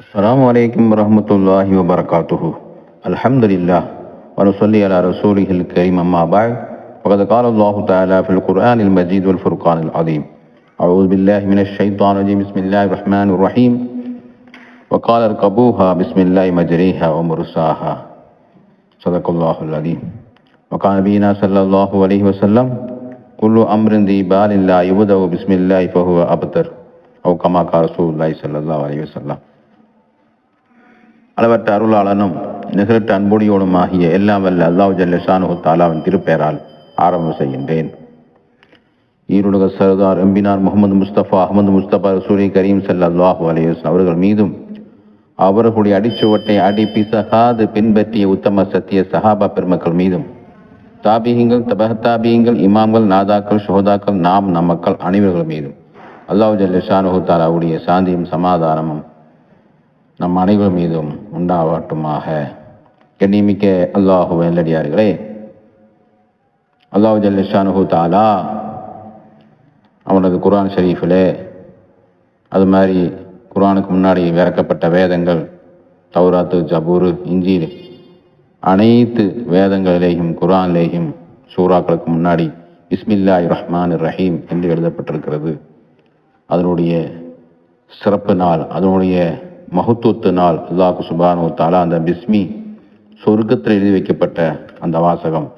السلام عليكم ورحمة الله وبركاته. الحمد لله. ونصلي على رسوله الكريم أما بعد. فقد قال الله تعالى في القرآن المجيد والفرقان العظيم. أعوذ بالله من الشيطان الرجيم. بسم الله الرحمن الرحيم. وقال اركبوها. بسم الله مجريها ومرساها. صدق الله العظيم. وقال نبينا صلى الله عليه وسلم كل أمر ذي بال لا يبدأ بسم الله فهو أبتر. أو كما قال رسول الله صلى الله عليه وسلم. அளவற்ற அருளாளனும் நிகரற்ற அன்பொடியோடும் ஆகிய எல்லாம் வல்ல அல்லாஹ் ஜல்லஷானு தாலாவின் திருப்பெயரால் ஆரம்பம் செய்கின்றேன். ஈருலக சர்தார் எம்பினார் முகமது முஸ்தபா அகமது முஸ்தபா சூரிய கரீம் சல்லாஹூ அலையஸ் அவர்கள் மீதும் அவர்களுடைய அடிச்சுவட்டை அடி பிசகாது பின்பற்றிய உத்தம சத்திய சஹாபா பெருமக்கள் மீதும் தாபீகங்கள் தபஹத்தாபியங்கள் இமாம்கள் நாதாக்கள் ஷோதாக்கள் நாம் நம் மக்கள் அனைவர்கள் மீதும் அல்லாஹ் ஜல்லஷானு தாலாவுடைய சாந்தியும் சமாதானமும் நம் அனைவர் மீதும் உண்டாவட்டுமாக. கண்ணியமிக்க அல்லாஹு வெள்ளடியார்களே அல்லாஹு ஜல்லிஷானுஹு தாலா அவனது குர்ஆன் ஷரீஃபிலே அது மாதிரி குர்ஆனுக்கு முன்னாடி விறக்கப்பட்ட வேதங்கள் தௌராத்து ஜபூரு இஞ்சில் அனைத்து வேதங்களிலேயும் குர்ஆனிலேயும் சூறாக்களுக்கு முன்னாடி பிஸ்மில்லாஹ் ரஹ்மான் ரஹீம் என்று எழுதப்பட்டிருக்கிறது. அதனுடைய சிறப்பு நாள் அதனுடைய மகத்துவத்து நாள் அல்லாஹு சுபானு தாலா அந்த பிஸ்மி சொர்க்கத்தில் எழுதி வைக்கப்பட்ட அந்த வாசகம்.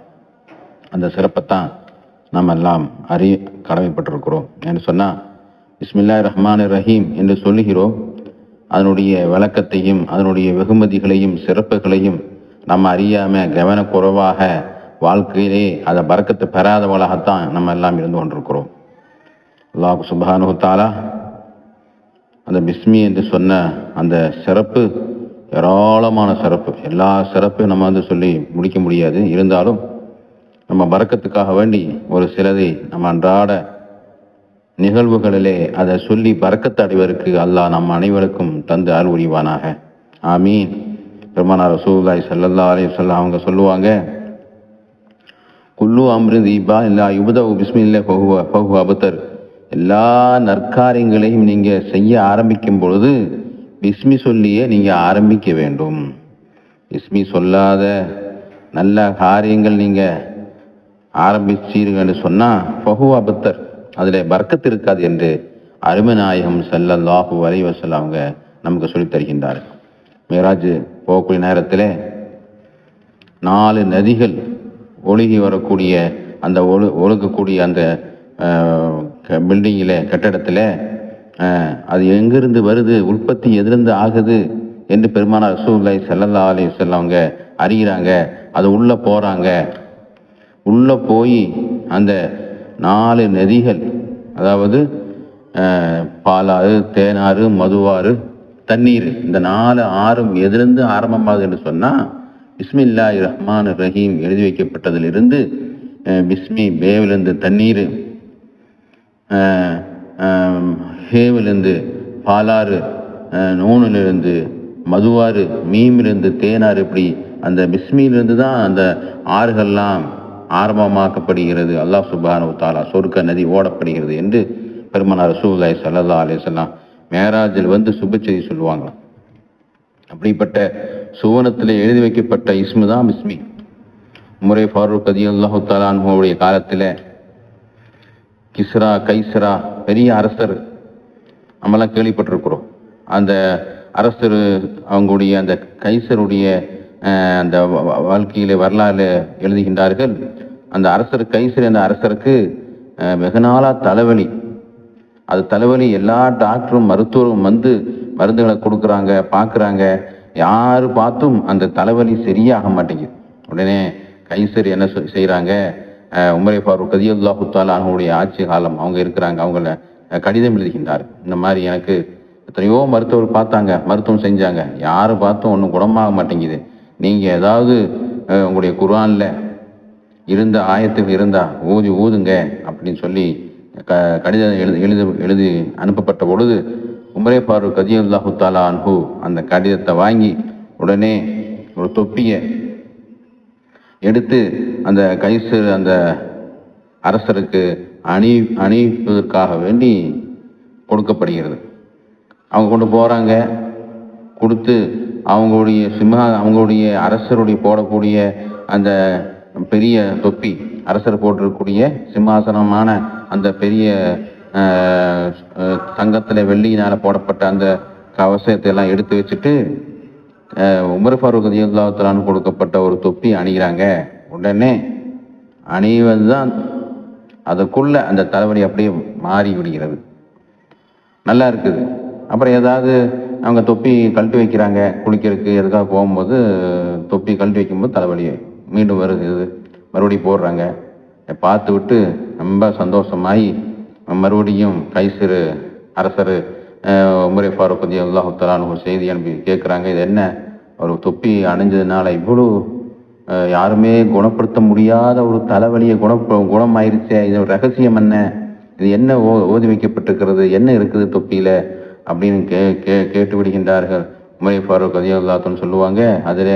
அந்த சிறப்பைத்தான் நாம் எல்லாம் அறி கடமைப்பட்டிருக்கிறோம். என்று சொன்னால் பிஸ்மில்லா ரஹ்மான் ரஹீம் என்று சொல்லுகிறோம். அதனுடைய விளக்கத்தையும் அதனுடைய வெகுமதிகளையும் சிறப்புகளையும் நம்ம அறியாமல் கவனக்குறைவாக வாழ்க்கையிலே அதை பறக்கத்தை பெறாதவளாகத்தான் நம்ம எல்லாம் இருந்து கொண்டிருக்கிறோம். அல்லாஹு சுபானு தாலா அந்த பிஸ்மி என்று சொன்ன அந்த சிறப்பு ஏராளமான சிறப்பு. எல்லா சிறப்பையும் நம்ம வந்து சொல்லி முடிக்க முடியாது. இருந்தாலும் நம்ம பறக்கத்துக்காக வேண்டி ஒரு சிலதை நம்ம அன்றாட நிகழ்வுகளிலே அதை சொல்லி பறக்கத்து அடைவதற்கு அல்லாஹ் நம் அனைவருக்கும் தந்து அருள் ஆமீன். பெருமானார் ரசூல்லாய் சல்லல்லா அலி சொல்ல அவங்க சொல்லுவாங்க குல்லு அம்ருதீபா இல்லா யுபதவு பிஸ்மில்ல பகுவ பகு அபுத்தர். எல்லா நற்காரியங்களையும் நீங்கள் செய்ய ஆரம்பிக்கும் பொழுது பிஸ்மி சொல்லியே நீங்கள் ஆரம்பிக்க வேண்டும். பிஸ்மி சொல்லாத நல்ல காரியங்கள் நீங்கள் ஆரம்பிச்சீர்கள்னு சொன்னால் பஹு அபத்தர் அதில் வர்க்கத்து இருக்காது என்று அருமநாயகம் செல்லல்லாஹு வரைவசல் அவங்க நமக்கு சொல்லித் தருகின்றார். மேராஜ் போகக்கூடிய நேரத்தில் நாலு நதிகள் ஒழுகி வரக்கூடிய அந்த ஒழு ஒழுகக்கூடிய அந்த பில்டிங்கில் கட்டடத்தில் அது எங்கிருந்து வருது உற்பத்தி எதிலிருந்து ஆகுது என்று பெருமானார் ரசூல்லாய் செல்லல்லா அலி செல்லவங்க அறிகிறாங்க. அது உள்ளே போகிறாங்க உள்ளே போய் அந்த நாலு நதிகள் அதாவது பாலாறு தேனாறு மதுவாறு தண்ணீர் இந்த நாலு ஆறும் எதிலிருந்து ஆரம்பமாகுதுன்னு சொன்னால் பிஸ்மில்லா ரஹ்மான் ரஹீம் எழுதி வைக்கப்பட்டதிலிருந்து பிஸ்மி பேவிலிருந்து தண்ணீர் ஹேவிலிருந்து பாலாறு நூனிலிருந்து மதுவாறு மீமிலிருந்து தேனாறு இப்படி அந்த பிஸ்மியிலிருந்து தான் அந்த ஆறுகள்லாம் ஆரம்பமாக்கப்படுகிறது. அல்லாஹ் சுபானு தாலா சொர்க்க நதி ஓடப்படுகிறது என்று பெருமனார் ரசூல்லாய் சல்லா அலேசல்லாம் மேராஜில் வந்து சுப செய்தி சொல்லுவாங்களாம் அப்படிப்பட்ட சுவனத்தில் எழுதி வைக்கப்பட்ட இஸ்மு தான் பிஸ்மி. முறை ஃபாரூக் அதி அல்லாஹு தாலான்ஹுடைய காலத்தில் கிஸ்ரா கைஸ்ரா பெரிய அரசர் நம்மலாம் கேள்விப்பட்டிருக்கிறோம். அந்த அரசர் அவங்களுடைய அந்த கைசருடைய அந்த வாழ்க்கையில வரலாறு எழுதுகின்றார்கள். அந்த அரசர் கைசர் என்ற அரசருக்கு வெகு நாளாக தலைவலி. அது தலைவலி எல்லா டாக்டரும் மருத்துவரும் வந்து மருந்துகளை கொடுக்குறாங்க பார்க்குறாங்க. யார் பார்த்தும் அந்த தலைவலி சரியாக மாட்டேங்குது. உடனே கைசர் என்ன செய்கிறாங்க உமரை ஃபாரூக் கதியுல்லா தாலா அவங்களுடைய ஆட்சி காலம் அவங்க இருக்கிறாங்க. அவங்கள கடிதம் எழுதுகின்றார். இந்த மாதிரி எனக்கு எத்தனையோ மருத்துவர் பார்த்தாங்க மருத்துவம் செஞ்சாங்க. யார் பார்த்தும் ஒன்றும் குணமாக மாட்டேங்குது. நீங்கள் ஏதாவது உங்களுடைய குரானில் இருந்த ஆயத்துக்கு இருந்தால் ஊதி ஊதுங்க அப்படின்னு சொல்லி க கடிதம் எழுது எழுது எழுதி அனுப்பப்பட்ட பொழுது உமரே ஃபாரூக் கதியுல்லாஹு தாலா அன்ஹு அந்த கடிதத்தை வாங்கி உடனே ஒரு தொப்பியை எடுத்து அந்த கைசர் அந்த அரசருக்கு அணி அணிவிப்பதற்காக வேண்டி கொடுக்கப்படுகிறது. அவங்க கொண்டு போகிறாங்க கொடுத்து அவங்களுடைய சிம்ஹா அவங்களுடைய அரசருடைய போடக்கூடிய அந்த பெரிய தொப்பி அரசர் போட்டிருக்கக்கூடிய சிம்மாசனமான அந்த பெரிய தங்கத்தில் வெள்ளியினால் போடப்பட்ட அந்த கவசத்தை எல்லாம் எடுத்து வச்சுட்டு உமர் ஃபாரூக் ரதியுல்லாத்தலான்னு கொடுக்கப்பட்ட ஒரு தொப்பி அணிகிறாங்க. உடனே அணிவது தான் அதுக்குள்ள அந்த தலைவலி அப்படியே மாறி விடுகிறது. நல்லா இருக்குது. அப்புறம் ஏதாவது அவங்க தொப்பி கழட்டி வைக்கிறாங்க குளிக்கிறதுக்கு எதுக்காக போகும்போது தொப்பி கழட்டி வைக்கும்போது தலைவலி மீண்டும் வருது. இது மறுபடியும் போடுறாங்க. பார்த்து விட்டு ரொம்ப சந்தோஷமாகி மறுபடியும் கைசிறு அரசர் உமரே ஃபாரூக் ரதி அல்லாஹுத்தலான்னு ஒரு செய்தி அனுப்பி கேட்குறாங்க இது என்ன? ஒரு தொப்பி அணிஞ்சதுனால இவ்வளோ அஹ், யாருமே குணப்படுத்த முடியாத ஒரு தலைவலியை குணப்ப குணமாயிருச்சே இது ரகசியம் என்ன? இது என்ன ஓ ஓதி வைக்கப்பட்டிருக்கிறது? என்ன இருக்குது தொப்பியில? அப்படின்னு கே கே கேட்டு விடுகின்றார்கள். உமரே ஃபாரூக் அதிகல்லாத்தன்னு சொல்லுவாங்க அதில்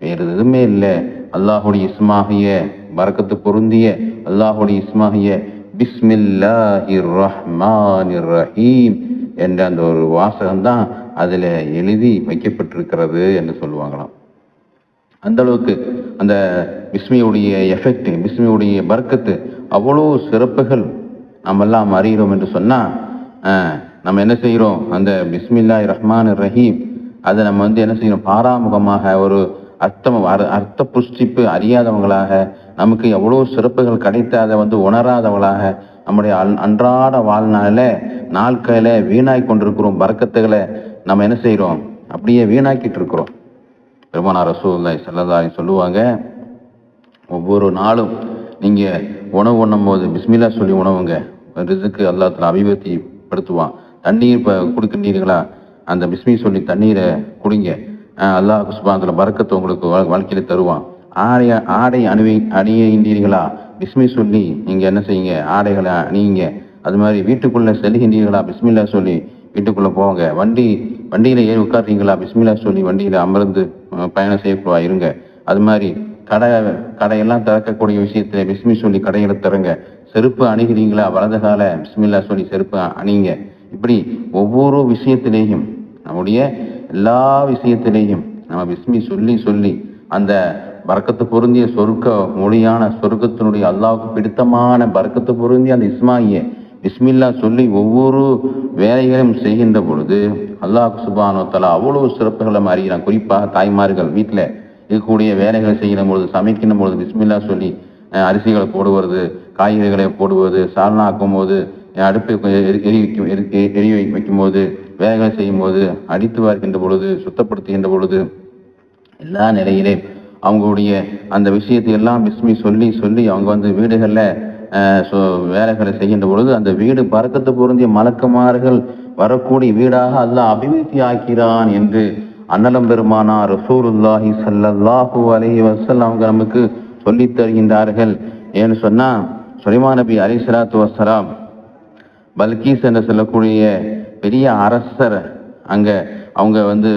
வேறு எதுவுமே இல்லை. அல்லாஹுடைய இஸ்மாகிய வரக்கத்து பொருந்திய அல்லாஹுடைய இஸ்மாகிய பிஸ்மில்லாஹிர் ரஹ்மான் ரஹீம். என்ற அந்த ஒரு வாசகம்தான் அதில் எழுதி வைக்கப்பட்டிருக்கிறது என்று சொல்லுவாங்களாம். அந்த அளவுக்கு அந்த பிஸ்மியுடைய எஃபெக்ட் பிஸ்மியுடைய பர்க்கத்து அவ்வளோ சிறப்புகள் நம்ம எல்லாம் அறிகிறோம் என்று சொன்னா அஹ், நம்ம என்ன செய்கிறோம்? அந்த பிஸ்மில்லாய் ரஹ்மான் ரஹீம் அதை நம்ம வந்து என்ன செய்யணும் பாராமுகமாக ஒரு அர்த்தம் அர- அர்த்த புஷ்டிப்பு அறியாதவங்களாக நமக்கு எவ்வளோ சிறப்புகள் கிடைத்த அதை வந்து உணராதவங்களாக நம்முடைய அன்- அன்றாட வாழ்நாளில் நாட்களில் வீணாய் கொண்டிருக்கிறோம் பறக்கத்துகளை நம்ம என்ன செய்கிறோம் அப்படியே வீணாக்கிட்டு இருக்கிறோம். பெருமானார் ரசூலுல்லாஹி செல்லதாரி சொல்லுவாங்க ஒவ்வொரு நாளும் நீங்க உணவு உண்ணும் போது பிஸ்மில்லா சொல்லி உணவுங்க. ரிசுக்கு அல்லாஹ் தஆலா அபிவிருத்தி படுத்துவான் தண்ணீர் இப்போ குடிக்கின்றீர்களா அந்த பிஸ்மி சொல்லி தண்ணீரை குடிங்க. அல்லாஹ் சுபாந்திர பறக்கத்தை உங்களுக்கு வா- தருவான். ஆடை ஆடை அணிவி அணியின்றீர்களா பிஸ்மி சொல்லி நீங்க என்ன செய்யுங்க? ஆடைகளை அணியுங்க. அது மாதிரி வீட்டுக்குள்ள செல்கின்றீர்களா பிஸ்மில்லா சொல்லி வீட்டுக்குள்ள போங்க. வண்டி வண்டியில ஏறி உட்காருறீங்களா? பிஸ்மில்லா சொல்லி வண்டியில அமர்ந்து பயணம் செய்யக்கூடா இருங்க. அது மாதிரி கடை கடையெல்லாம் திறக்கக்கூடிய விஷயத்துல பிஸ்மி சொல்லி கடைகளை திறங்க. செருப்பு அணுகிறீங்களா? வலது கால பிஸ்மில்லா சொல்லி செருப்பு அணிங்க. இப்படி ஒவ்வொரு விஷயத்திலேயும் நம்முடைய எல்லா விஷயத்திலேயும் நம்ம பிஸ்மி சொல்லி சொல்லி அந்த பறக்கத்து பொருந்திய சொர்க்க மொழியான சொர்க்கத்தினுடைய அல்லாவுக்கு பிடித்தமான பறக்கத்து பொருந்திய அந்த இஸ்மாயிய பிஸ்மில்லா சொல்லி ஒவ்வொரு வேலைகளையும் செய்கின்ற பொழுது அல்லாஹ் சுபானோ தலா அவ்வளவு சிறப்புகளை அறிகிறான். குறிப்பாக தாய்மார்கள் வீட்டில் இருக்கக்கூடிய வேலைகளை செய்கிற பொழுது சமைக்கின்ற பொழுது பிஸ்மில்லா சொல்லி அரிசிகளை போடுவது காய்கறிகளை போடுவது சால்னாக்கும் போது அடுப்பை கொஞ்சம் எரி வைக்கும் எரி வை- வைக்கும்போது வேலைகளை செய்யும்போது அடித்து பார்க்கின்ற பொழுது சுத்தப்படுத்துகின்ற பொழுது எல்லா நிலையிலே அவங்களுடைய அந்த விஷயத்தை எல்லாம் பிஸ்மி சொல்லி சொல்லி அவங்க வந்து வீடுகளில் வேலைகளை செய்கின்ற பொழுது அந்த வீடு பறக்கத்து பொருந்திய மலக்குமார்கள் வரக்கூடிய வீடாக அல்லாஹ் அபிவிருத்தி ஆக்கிறான் என்று அன்னலம் பெருமானா ரசூருல்லாஹி ஸல்லல்லாஹு அலி வசல் அவங்க நமக்கு சொல்லி தருகின்றார்கள். ஏன்னு சொன்னால் சுலைமான் நபி அலி சலாத்து வசலாம் பல்கீஸ் என்று சொல்லக்கூடிய பெரிய அரசர் அங்கே அவங்க வந்து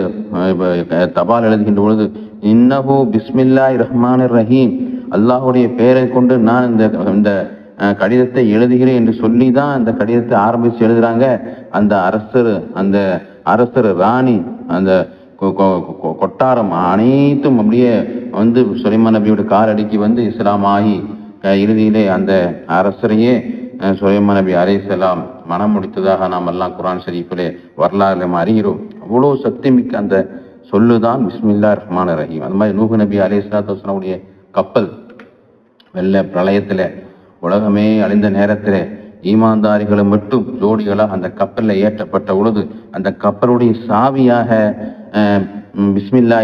தபால் எழுதுகின்ற பொழுது இன்னபு பிஸ்மில்லாய் ரஹ்மான் ரஹீம் அல்லாஹுடைய பெயரை கொண்டு நான் இந்த இந்த கடிதத்தை எழுதுகிறேன் என்று சொல்லி தான் அந்த கடிதத்தை ஆரம்பித்து எழுதுகிறாங்க அந்த அரசர் அந்த அரசர் ராணி அந்த கொ- கொ- கொ- கொட்டாரம் அனைத்தும் அப்படியே வந்து சுலைமான் நபியோட காலடிக்கு வந்து இஸ்லாம் ஆகி இறுதியிலே அந்த அரசரையே அஹ் சுலைமான் நபி அலைஹிஸ்ஸலாம் மனம் முடித்ததாக நாம் எல்லாம் குரான் ஷரீஃபிலே வரலாறு அறிகிறோம். அவ்வளோ சக்தி மிக்க அந்த சொல்லுதான் பிஸ்மில்லா ரஹ்மான ரஹீம். அந்த மாதிரி நூகு நபி அலைஹிஸ்ஸலாத்து வஸலாமுடைய கப்பல் வெள்ள பிரளயத்துல உலகமே அழிந்த நேரத்தில் ஈமான்தாரிகளை மட்டும் ஜோடிகளாக அந்த கப்பல்ல ஏற்றப்பட்ட பொழுது அந்த கப்பலுடைய சாவியாக அஹ்,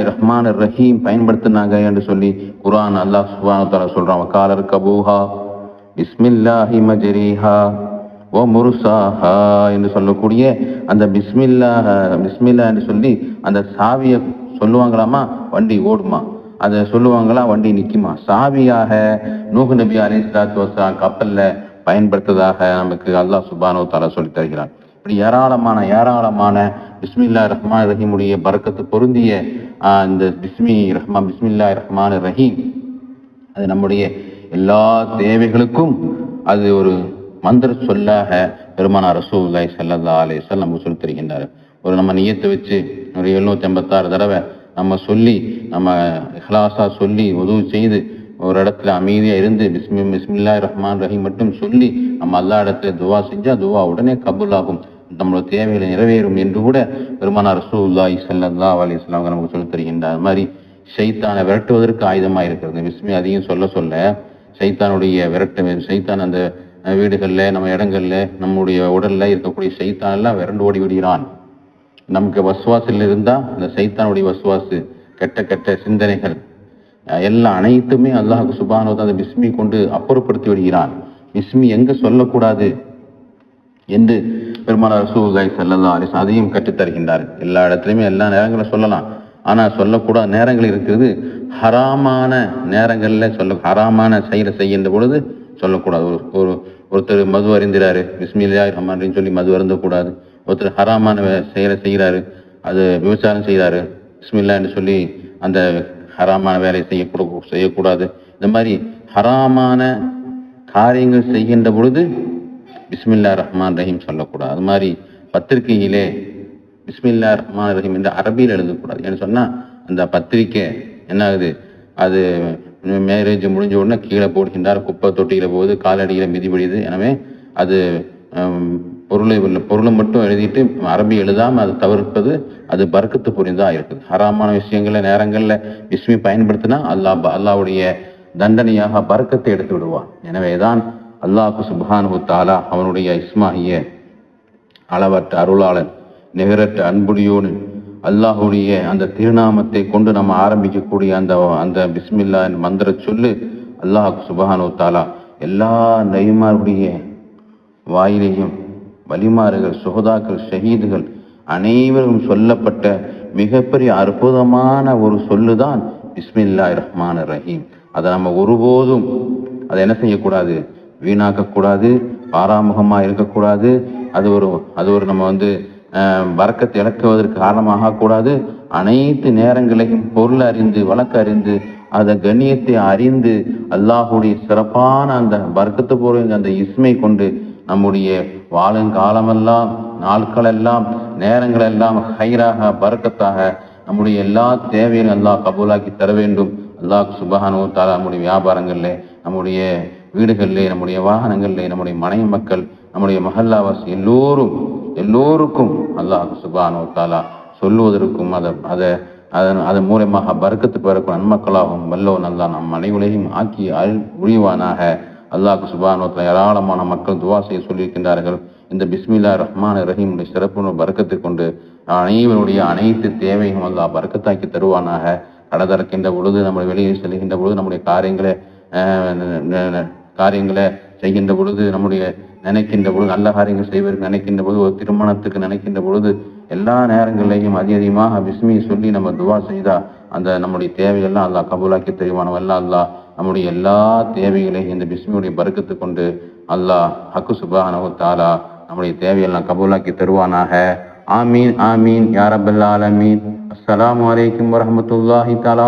ரஹ்மான் ரஹீம் பயன்படுத்தினாங்க என்று சொல்லி குரான் அல்லாஹ் சுபான சொல்கிறான் காலர் கபூஹா பிஸ்மில்லாஹி மஜரீஹா. ஓ முருசாஹா என்று சொல்லக்கூடிய அந்த பிஸ்மில்லா பிஸ்மில்லா என்று சொல்லி அந்த சாவியை சொல்லுவாங்களாமா? வண்டி ஓடுமா. அதை சொல்லுவாங்களா? வண்டி நிற்குமா சாவியாக நூகு நபி அலி சலாத்து வசலாம் கப்பல்ல பயன்படுத்ததாக நமக்கு அல்லாஹ் சுபானோ தாலா சொல்லி தருகிறான். இப்படி ஏராளமான ஏராளமான பிஸ்மில்லா ரஹ்மான் ரஹீமுடைய பறக்கத்து பொருந்திய இந்த பிஸ்மி ரஹ்மான் பிஸ்மில்லா ரஹ்மான் ரஹீம். அது நம்முடைய எல்லா தேவைகளுக்கும் அது ஒரு மந்திர சொல்லாக பெருமானார் ரசூலுல்லாஹி செல்லதா அலைஹி வஸல்லம் நமக்கு சொல்லித் தருகின்றார். ஒரு நம்ம நியத்தை வச்சு ஒரு எழுநூற்றி ஐம்பத்தாறு தடவை நம்ம சொல்லி நம்ம இஹ்லாஸா சொல்லி உதவு செய்து ஒரு இடத்துல அமைதியாக இருந்து பிஸ்மி பிஸ்மில்லா ரஹ்மான் ரஹீம் மட்டும் சொல்லி நம்ம எல்லா இடத்துல துவா செஞ்சால் துவா உடனே கபுலாகும் நம்மளோட தேவைகளை நிறைவேறும் என்று கூட பெருமானார் ரசூல்லாய் செல்லதா அலைஹி வஸல்லம் அவங்க நமக்கு சொல்லி தருகின்றார். அது மாதிரி சைத்தானை விரட்டுவதற்கு ஆயுதமாக இருக்கிறது. பிஸ்மி அதிகம் சொல்ல சொல்ல சைத்தானுடைய விரட்டு சைத்தான் அந்த வீடுகள்ல நம்ம இடங்கள்ல நம்முடைய உடல்ல இருக்கக்கூடிய சைத்தானெல்லாம் விரண்டு ஓடி விடுகிறான். நமக்கு வசுவாசில் இருந்தா அந்த சைத்தானுடைய வசுவாசு கெட்ட கெட்ட சிந்தனைகள் எல்லா அனைத்துமே அல்லாஹ் சுபானோத அந்த பிஸ்மி கொண்டு அப்புறப்படுத்தி விடுகிறான். பிஸ்மி எங்க சொல்லக்கூடாது என்று பெருமானார் ரசூலுல்லாஹி ஸல்லல்லாஹு அரிசன் அதையும் கற்றுத் தருகின்றார். எல்லா இடத்துலையுமே எல்லா நேரங்களும் சொல்லலாம். ஆனா சொல்லக்கூடாத நேரங்கள் இருக்கிறது ஹராமான நேரங்களில் சொல்ல ஹராமான செயலை செய்கின்ற பொழுது சொல்லக்கூடாது. ஒரு ஒரு ஒருத்தர் மது அறிந்துறாரு பிஸ்மில்லா ரஹ்மான் சொல்லி மது அருந்தக்கூடாது. ஒருத்தர் ஹராமான செயலை செய்கிறாரு அது விபச்சாரம் செய்கிறாரு பிஸ்மில்லான்னு சொல்லி அந்த ஹராமான வேலையை செய்யக்கூட செய்யக்கூடாது. இந்த மாதிரி ஹராமான காரியங்கள் செய்கின்ற பொழுது பிஸ்மில்லா ரஹ்மான் ரஹீம் சொல்லக்கூடாது. அது மாதிரி பத்திரிகையிலே பிஸ்மில்லா ரஹ்மான் ரஹீம் என்று அரபியில் எழுதக்கூடாது. ஏன்னு சொன்னால் அந்த பத்திரிக்கை என்ன ஆகுது அது மேரேஜ் முடிஞ்ச உடனே கீழே போடுகின்றார். குப்பை தொட்டியில் போகுது காலடியில் மிதிபடியுது எனவே அது பொருளை பொருளை மட்டும் எழுதிட்டு அரபி எழுதாமல் அதை தவிர்ப்பது அது பறக்கத்து புரிந்ததாக இருக்குது. ஹராமான விஷயங்களில் நேரங்களில் விஸ்மி பயன்படுத்தினா அல்லாஹ் அல்லாவுடைய தண்டனையாக பறக்கத்தை எடுத்து விடுவான். எனவே தான் அல்லாஹ் சுப்ஹானஹு தாலா அவனுடைய இஸ்மாகிய அளவற்ற அருளாளன் நிகரற்ற அன்புடையோனு அல்லாஹுடைய அந்த திருநாமத்தை கொண்டு நம்ம ஆரம்பிக்கக்கூடிய அந்த அந்த பிஸ்மில்லா மந்திர சொல்லு அல்லாஹ் சுபஹானு தாலா. எல்லா நபிமாருடைய வாயிலையும் வலிமாறுகள் சுகதாக்கள் ஷஹீதுகள் அனைவரும் சொல்லப்பட்ட மிகப்பெரிய அற்புதமான ஒரு சொல்லு தான் பிஸ்மில்லா ரஹ்மான் ரஹீம். அதை நம்ம ஒருபோதும் அதை என்ன செய்யக்கூடாது? வீணாக்கக்கூடாது பாராமுகமாக இருக்கக்கூடாது அது ஒரு அது ஒரு நம்ம வந்து வரக்கத்தை இழக்குவதற்கு காரணமாக கூடாது. அனைத்து நேரங்களையும் பொருள் அறிந்து வழக்கு அறிந்து அந்த கண்ணியத்தை அறிந்து அல்லாஹுடைய சிறப்பான அந்த வர்க்கத்து பொருள் அந்த இஸ்மை கொண்டு நம்முடைய வாழும் காலமெல்லாம் நாட்களெல்லாம் நேரங்களெல்லாம் ஹைராக பறக்கத்தாக நம்முடைய எல்லா தேவையும் அல்லாஹ் கபூலாக்கி தர வேண்டும். அல்லாஹ் சுபஹானு தாரா நம்முடைய வியாபாரங்களில் நம்முடைய வீடுகளிலே நம்முடைய வாகனங்களிலே நம்முடைய மனைவி மக்கள் நம்முடைய மஹல்லாவாசி எல்லோரும் எல்லோருக்கும் அல்லாஹ் சுபானோ தாலா சொல்லுவதற்கும் அதை அதை அதன் அதன் மூலமாக பறக்கத்து பிறக்கும் நன்மக்களாகவும் வல்லவன் அல்லா நம் அனைவரையும் ஆக்கி அருள் புரிவானாக. அல்லாஹ் சுபானோத்தில் ஏராளமான மக்கள் துவா செய்ய சொல்லியிருக்கின்றார்கள். இந்த பிஸ்மில்லா ரஹ்மான் ரஹீமுடைய சிறப்பு பறக்கத்தை கொண்டு அனைவருடைய அனைத்து தேவையும் அல்லாஹ் பறக்கத்தாக்கி தருவானாக. கடதறக்கின்ற பொழுது நம்ம வெளியே செல்கின்ற பொழுது நம்முடைய காரியங்களை காரியங்களை செய்கின்ற பொழுது நம்முடைய நினைக்கின்ற பொழுது நல்ல காரியங்கள் செய்வதற்கு நினைக்கின்ற பொழுது ஒரு திருமணத்துக்கு நினைக்கின்ற பொழுது எல்லா நேரங்களிலையும் அதிக அதிகமாக பிஸ்மி சொல்லி நம்ம துவா செய்தால் அந்த நம்முடைய தேவையெல்லாம் அல்லாஹ் கபூலாக்கி தெரிவானவல்ல அல்லாஹ் நம்முடைய எல்லா தேவைகளையும் இந்த பிஸ்மியுடைய பருக்கத்து கொண்டு அல்லாஹ் ஹக்கு சுபானஹு தாலா நம்முடைய தேவையெல்லாம் கபூலாக்கி தருவானாக. ஆமீன் ஆமீன் யாரபல்லா ரப்பல் ஆலமீன். அஸ்ஸலாமு அலைக்கும் வரஹ்மத்துல்லாஹி தஆலா